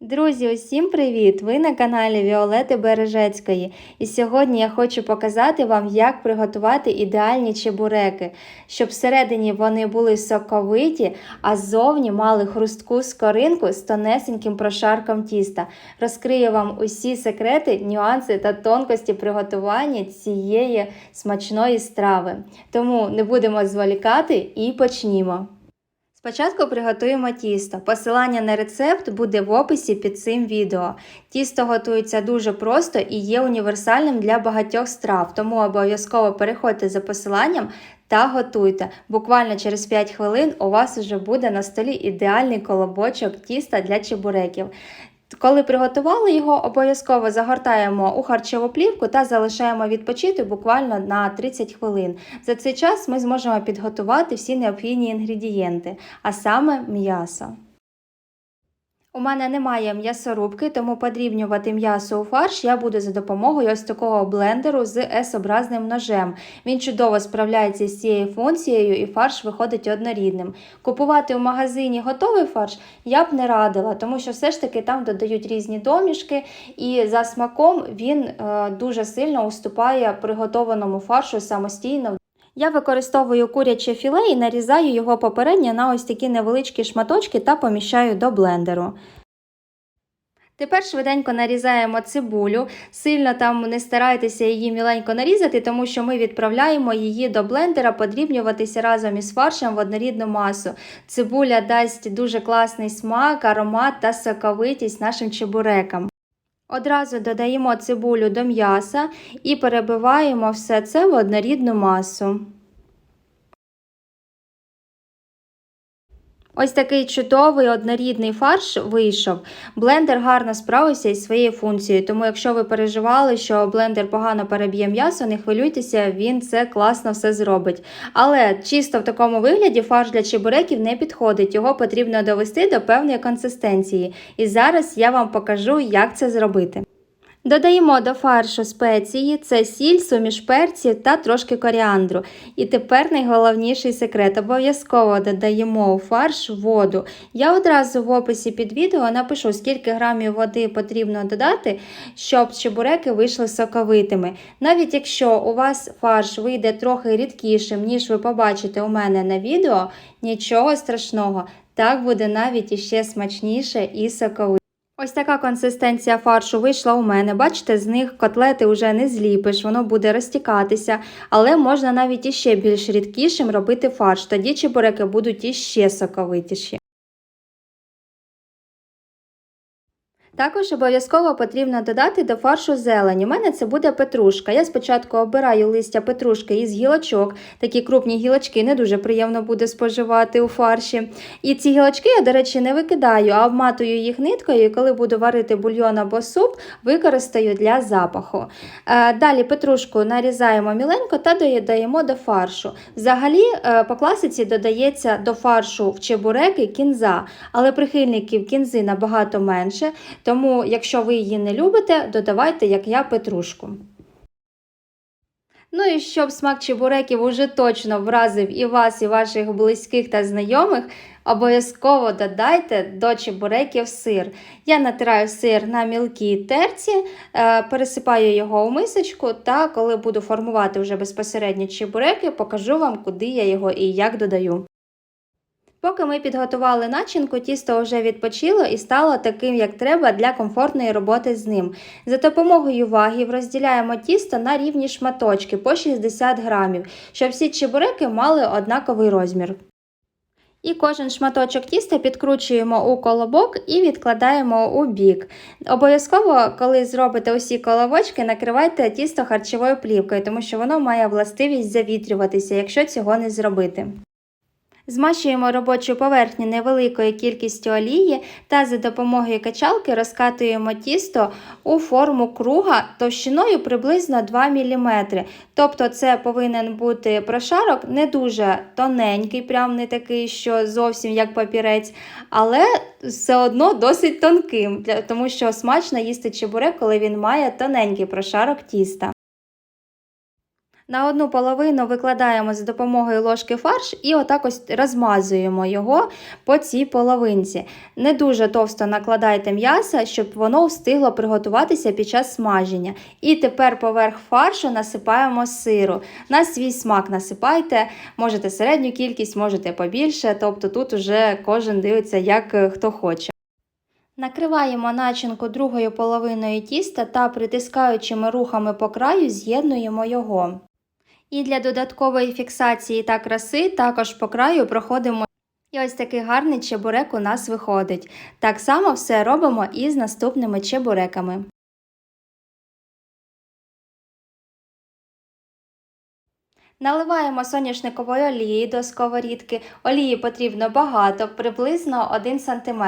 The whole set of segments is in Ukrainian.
Друзі, усім привіт! Ви на каналі Віолети Бережецької. І сьогодні я хочу показати вам, як приготувати ідеальні чебуреки, щоб всередині вони були соковиті, а ззовні мали хрустку скоринку з тонесеньким прошарком тіста. Розкрию вам усі секрети, нюанси та тонкості приготування цієї смачної страви. Тому не будемо зволікати і почнімо. Спочатку приготуємо тісто. Посилання на рецепт буде в описі під цим відео. Тісто готується дуже просто і є універсальним для багатьох страв, тому обов'язково переходьте за посиланням та готуйте. Буквально через 5 хвилин у вас вже буде на столі ідеальний колобочок тіста для чебуреків. Коли приготували його, обов'язково загортаємо у харчову плівку та залишаємо відпочити буквально на 30 хвилин. За цей час ми зможемо підготувати всі необхідні інгредієнти, а саме м'ясо. У мене немає м'ясорубки, тому подрібнювати м'ясо у фарш я буду за допомогою ось такого блендеру з S-образним ножем. Він чудово справляється з цією функцією і фарш виходить однорідним. Купувати в магазині готовий фарш я б не радила, тому що все ж таки там додають різні домішки, і за смаком він е, дуже сильно уступає приготованому фаршу самостійно. Я використовую куряче філе і нарізаю його попередньо на ось такі невеличкі шматочки та поміщаю до блендеру. Тепер швиденько нарізаємо цибулю. Сильно там не старайтеся її міленько нарізати, тому що ми відправляємо її до блендера подрібнюватися разом із фаршем в однорідну масу. Цибуля дасть дуже класний смак, аромат та соковитість нашим чебурекам. Одразу додаємо цибулю до м'яса і перебиваємо все це в однорідну масу. Ось такий чудовий однорідний фарш вийшов. Блендер гарно справився із своєю функцією, тому якщо ви переживали, що блендер погано переб'є м'ясо, не хвилюйтеся, він це класно все зробить. Але чисто в такому вигляді фарш для чебуреків не підходить, його потрібно довести до певної консистенції. І зараз я вам покажу, як це зробити. Додаємо до фаршу спеції, це сіль, суміш перців та трошки коріандру. І тепер найголовніший секрет. Обов'язково додаємо у фарш воду. Я одразу в описі під відео напишу, скільки грамів води потрібно додати, щоб чебуреки вийшли соковитими. Навіть якщо у вас фарш вийде трохи рідкішим, ніж ви побачите у мене на відео, нічого страшного. Так буде навіть іще смачніше і соковите. Ось така консистенція фаршу вийшла у мене. Бачите, з них котлети вже не зліпиш, воно буде розтікатися, але можна навіть іще більш рідкішим робити фарш, тоді чебуреки будуть іще соковитіші. Також обов'язково потрібно додати до фаршу зелень. У мене це буде петрушка. Я спочатку обираю листя петрушки із гілочок. Такі крупні гілочки не дуже приємно буде споживати у фарші. І ці гілочки я, до речі, не викидаю, а обматую їх ниткою, і коли буду варити бульйон або суп, використаю для запаху. Е, далі петрушку нарізаємо міленько та додаємо до фаршу. Взагалі, е, по класиці додається до фаршу в чебуреки кінза, але прихильників кінзи набагато менше. Тому, якщо ви її не любите, додавайте, як я, петрушку. Ну і щоб смак чебуреків уже точно вразив і вас, і ваших близьких та знайомих, обов'язково додайте до чебуреків сир. Я натираю сир на мілкій терці, е, пересипаю його у мисочку, та коли буду формувати вже безпосередньо чебуреки, покажу вам, куди я його і як додаю. Поки ми підготували начинку, тісто вже відпочило і стало таким, як треба для комфортної роботи з ним. За допомогою вагів розділяємо тісто на рівні шматочки по 60 грамів, щоб всі чебуреки мали однаковий розмір. І кожен шматочок тіста підкручуємо у колобок і відкладаємо у бік. Обов'язково, коли зробите усі колобочки, накривайте тісто харчовою плівкою, тому що воно має властивість завітрюватися, якщо цього не зробити. Змащуємо робочу поверхню невеликою кількістю олії та за допомогою качалки розкатуємо тісто у форму круга товщиною приблизно 2 мм. Тобто це повинен бути прошарок не дуже тоненький, прям не такий, що зовсім як папірець, але все одно досить тонким, тому що смачно їсти чебурек, коли він має тоненький прошарок тіста. На одну половину викладаємо за допомогою ложки фарш і отак ось розмазуємо його по цій половинці. Не дуже товсто накладайте м'ясо, щоб воно встигло приготуватися під час смаження. І тепер поверх фаршу насипаємо сиру. На свій смак насипайте, можете середню кількість, можете побільше, тобто тут уже кожен дивиться, як е, хто хоче. Накриваємо начинку другою половиною тіста та притискаючими рухами по краю з'єднуємо його. І для додаткової фіксації та краси також по краю проходимо. І ось такий гарний чебурек у нас виходить. Так само все робимо і з наступними чебуреками. Наливаємо соняшникової олії до сковорідки. Олії потрібно багато, приблизно 1 см.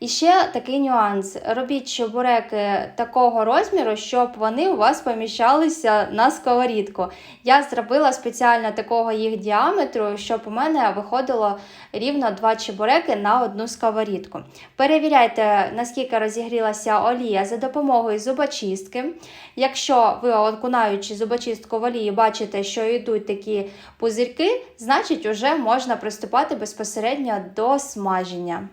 І ще такий нюанс: робіть чебуреки такого розміру, щоб вони у вас поміщалися на сковорідку. Я зробила спеціально такого їх діаметру, щоб у мене виходило рівно 2 чебуреки на одну сковорідку. Перевіряйте, наскільки розігрілася олія за допомогою зубочистки. Якщо ви, окунаючи зубочистку в олії, бачите, що йдуть такі пузирки, значить вже можна приступати безпосередньо до смаження.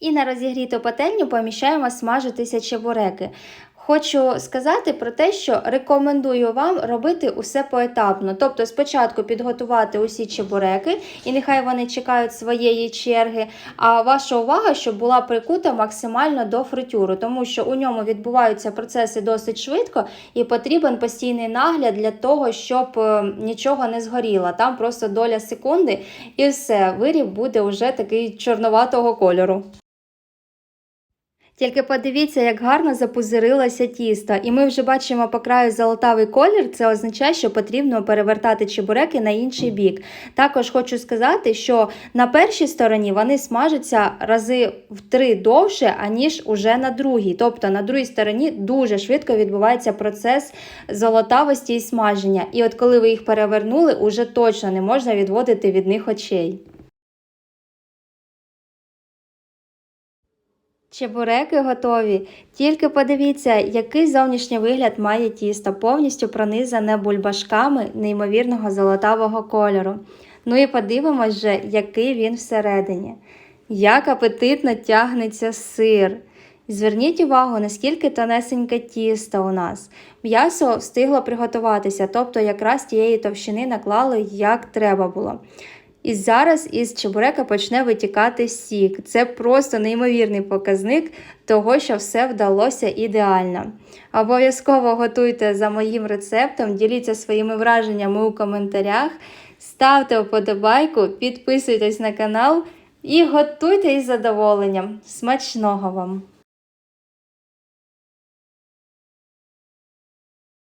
І на розігріту пательню поміщаємо смажитися чебуреки. Хочу сказати про те, що рекомендую вам робити усе поетапно. Тобто спочатку підготувати усі чебуреки, і нехай вони чекають своєї черги. А ваша увага, щоб була прикута максимально до фритюру, тому що у ньому відбуваються процеси досить швидко і потрібен постійний нагляд для того, щоб е, нічого не згоріло. Там просто доля секунди, і все, виріб буде вже такий чорноватого кольору. Тільки подивіться, як гарно запузирилося тісто, і ми вже бачимо по краю золотавий колір. Це означає, що потрібно перевертати чебуреки на інший бік. Також хочу сказати, що на першій стороні вони смажаться рази в три довше, аніж уже на другій. Тобто на другій стороні дуже швидко відбувається процес золотавості і смаження. І от коли ви їх перевернули, уже точно не можна відводити від них очей. Чебуреки готові. Тільки подивіться, який зовнішній вигляд має тісто, повністю пронизане бульбашками неймовірного золотавого кольору. Ну і подивимось же, який він всередині. Як апетитно тягнеться сир. Зверніть увагу, наскільки тонесеньке тісто у нас. М'ясо встигло приготуватися, тобто якраз тієї товщини наклали, як треба було. І зараз із чебурека почне витікати сік. Це просто неймовірний показник того, що все вдалося ідеально. Обов'язково готуйте за моїм рецептом, діліться своїми враженнями у коментарях, ставте вподобайку, підписуйтесь на канал і готуйте із задоволенням. Смачного вам!